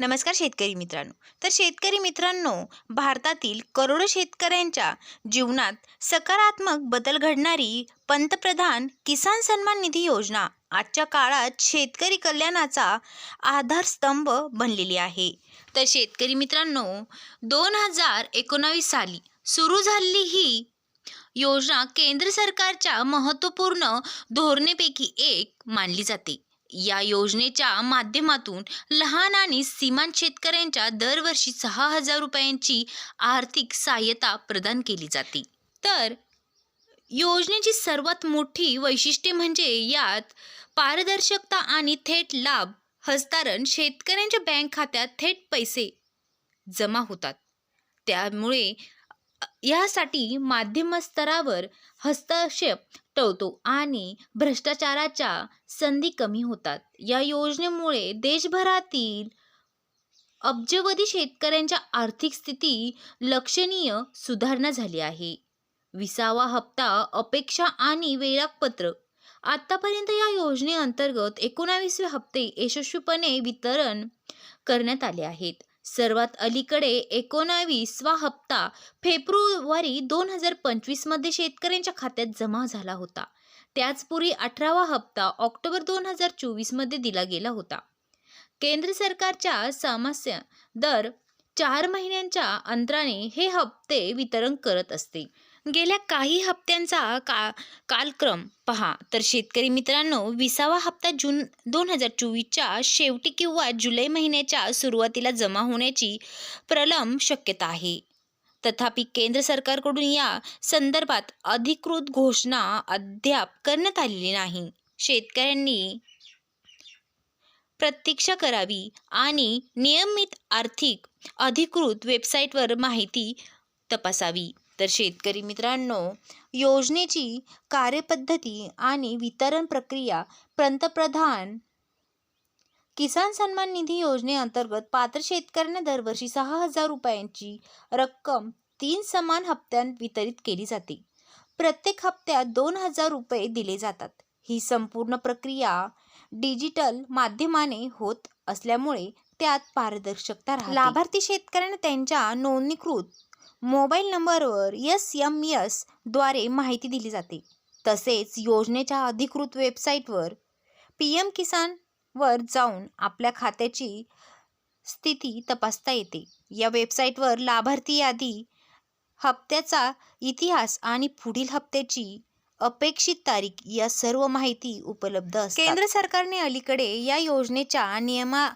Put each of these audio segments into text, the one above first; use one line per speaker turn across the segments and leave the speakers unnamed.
नमस्कार शेतकरी मित्रांनो. तर शेतकरी मित्रांनो भारतातील करोडो शेतकऱ्यांच्या जीवनात सकारात्मक बदल घडणारी पंतप्रधान किसान सन्मान निधी योजना आजच्या काळात शेतकरी कल्याणाचा आधारस्तंभ बनलेली आहे. तर शेतकरी मित्रांनो दोन हजार एकोणावीस साली सुरू झालेली ही योजना केंद्र सरकारच्या महत्त्वपूर्ण धोरणेपैकी एक मानली जाते. या योजनेच्या माध्यमातून लहान आणि सीमांत शेतकऱ्यांच्या दरवर्षी सहा हजार रुपयांची आर्थिक सहाय्यता प्रदान केली जाते. तर योजनेची सर्वात मोठी वैशिष्ट्ये म्हणजे यात पारदर्शकता आणि थेट लाभ हस्तांतरण शेतकऱ्यांच्या बँक खात्यात थेट पैसे जमा होतात. त्यामुळे यासाठी माध्यम स्तरावर हस्तक्षेप टळतो आणि भ्रष्टाचाराच्या संधी कमी होतात. या योजनेमुळे देशभरातील अब्जवधी शेतकऱ्यांच्या आर्थिक स्थिती लक्षणीय सुधारणा झाली आहे. विसावा हप्ता अपेक्षा आणि वेळापत्रक. आतापर्यंत या योजनेअंतर्गत एकोणावीसवे हप्ते यशस्वीपणे वितरण करण्यात आले आहेत. सर्वात अलीकडे एकोणावीसवा हप्ता फेब्रुवारी दोन हजार पंचवीसमध्ये शेतकऱ्यांच्या खात्यात जमा झाला होता. त्याचपूर्वी अठरावा हप्ता ऑक्टोबर दोन हजार चोवीसमध्ये दिला गेला होता. केंद्र सरकारच्या समस्या दर चार महिन्यांच्या अंतराने हे हप्ते वितरण करत असते. गेल्या काही हप्त्यांचा का कालक्रम पहा तर शेतकरी मित्रांनो विसावा हप्ता जून दोन हजार चोवीसच्या शेवटी किंवा जुलै महिन्याच्या सुरुवातीला जमा होण्याची प्रलंब शक्यता आहे. तथापि केंद्र सरकारकडून या संदर्भात अधिकृत घोषणा अद्याप करण्यात आलेली नाही. शेतकऱ्यांनी प्रतीक्षा करावी आणि नियमित आर्थिक अधिकृत वेबसाईटवर माहिती तपासावी. तर शेतकरी मित्रांनो योजनेची कार्यपद्धती आणि वितरण प्रक्रिया पंतप्रधान किसान सन्मान निधी योजनेअंतर्गत पात्र शेतकऱ्यांना दरवर्षी सहा हजार रुपयांची रक्कम तीन समान हप्त्यांत वितरित केली जाते. प्रत्येक हप्त्यात दोन हजार रुपये दिले जातात. ही संपूर्ण प्रक्रिया डिजिटल माध्यमाने होत असल्यामुळे त्यात पारदर्शकता लाभार्थी शेतकऱ्यांना त्यांच्या नोंदणीकृत मोबाईल नंबरवर एस एम एसद्वारे माहिती दिली जाते. तसेच योजनेच्या अधिकृत वेबसाईटवर पी एम किसानवर जाऊन आपल्या खात्याची स्थिती तपासता येते. या वेबसाईटवर लाभार्थी यादी हप्त्याचा इतिहास आणि पुढील हप्त्याची अपेक्षित तारीख या सर्व माहिती उपलब्ध असते केंद्र सरकारने अलीकडे या योजनेच्या नियमा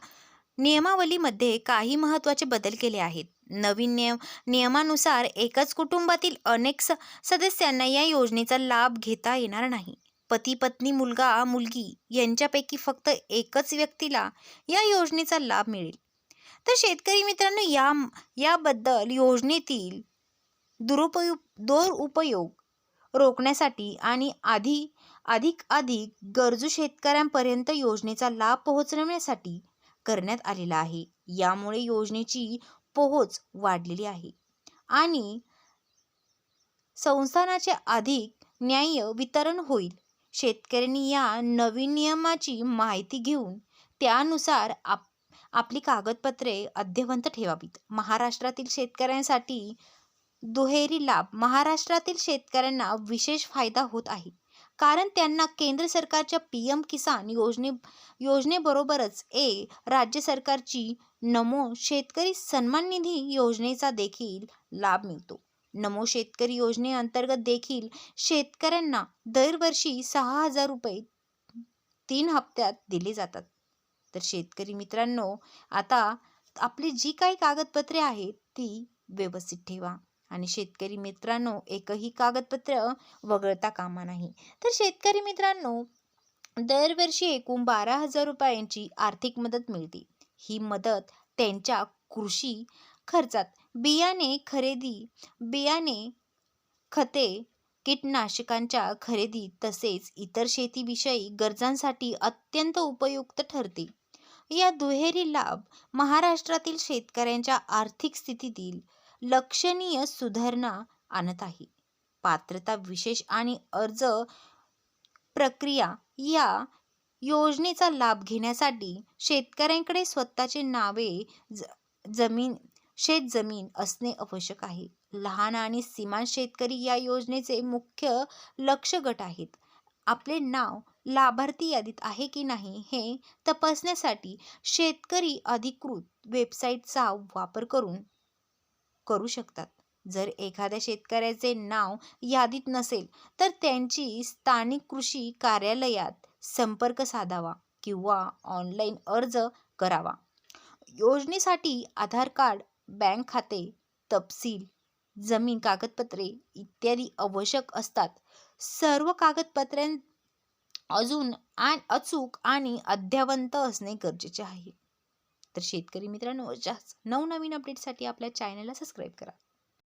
नियमावलीमध्ये काही महत्त्वाचे बदल केले आहेत. नवीन नियम नियमानुसार एकाच कुटुंबातील अनेक स सदस्यांना या योजनेचा लाभ घेता येणार नाही. पती पत्नी मुलगा मुलगी यांच्यापैकी फक्त एकच व्यक्तीला या योजनेचा लाभ मिळेल. तर शेतकरी मित्रांनो या याबद्दल योजनेतील दुरुपयोग दुरुपयोग रोखण्यासाठी आणि आधी अधिक अधिक गरजू शेतकऱ्यांपर्यंत योजनेचा लाभ पोहोचवण्यासाठी करण्यात आलेला आहे. यामुळे योजनेची पोहोच वाढलेली आहे. आणि संस्थानाचे अधिक न्याय्य वितरण होईल. शेतकऱ्यांनी या नवीन नियमाची माहिती घेऊन त्यानुसार आप आपली कागदपत्रे अद्यवंत ठेवावीत. महाराष्ट्रातील शेतकऱ्यांसाठी दुहेरी लाभ. महाराष्ट्रातील शेतकऱ्यांना विशेष फायदा होत आहे. कारण त्यांना केंद्र सरकारच्या पी एम किसान योजने योजनेबरोबरच ए राज्य सरकारची नमो शेतकरी सन्मान निधी योजनेचा देखील लाभ मिळतो. नमो शेतकरी योजनेअंतर्गत देखील शेतकऱ्यांना दरवर्षी सहा हजार रुपये तीन हप्त्यात दिले जातात. तर शेतकरी मित्रांनो आता आपली जी काही कागदपत्रे आहेत ती व्यवस्थित ठेवा. आणि शेतकरी मित्रांनो एकही कागदपत्र वगळता कामा नाही. तर शेतकरी मित्रांनो दरवर्षी एकूण बारा हजार रुपयांची आर्थिक मदत मिळते. ही मदत त्यांच्या कृषी खर्चात बियाणे खरेदी बियाणे खते कीटनाशकांच्या खरेदी तसेच इतर शेतीविषयी गरजांसाठी अत्यंत उपयुक्त ठरते. या दुहेरी लाभ महाराष्ट्रातील शेतकऱ्यांच्या आर्थिक स्थितीतील लक्षणीय सुधारणा आणत आहे. पात्रता विशेष आणि अर्ज प्रक्रिया या योजनेचा लाभ घेण्यासाठी शेतकऱ्यांकडे स्वतःचे नावे ज जमीन शेत जमीन असणे आवश्यक आहे. लहान आणि सीमांत शेतकरी या योजनेचे मुख्य लक्ष गट आहेत. आपले नाव लाभार्थी यादीत आहे की नाही हे तपासण्यासाठी शेतकरी अधिकृत वेबसाईटचा वापर करून करू शकतात. जर एखाद्या शेतकऱ्याचे नाव यादीत नसेल तर त्यांची स्थानिक कृषी कार्यालयात संपर्क साधावा किंवा ऑनलाईन अर्ज करावा. योजनेसाठी आधार कार्ड बँक खाते तपशील जमीन कागदपत्रे इत्यादी आवश्यक असतात. सर्व कागदपत्रे अजून आणि अचूक आणि अद्यावंत असणे गरजेचे आहे. तर शेतकरी मित्रांनो जास्त नवनवीन अपडेटसाठी आपल्या चॅनलला सबस्क्राईब करा.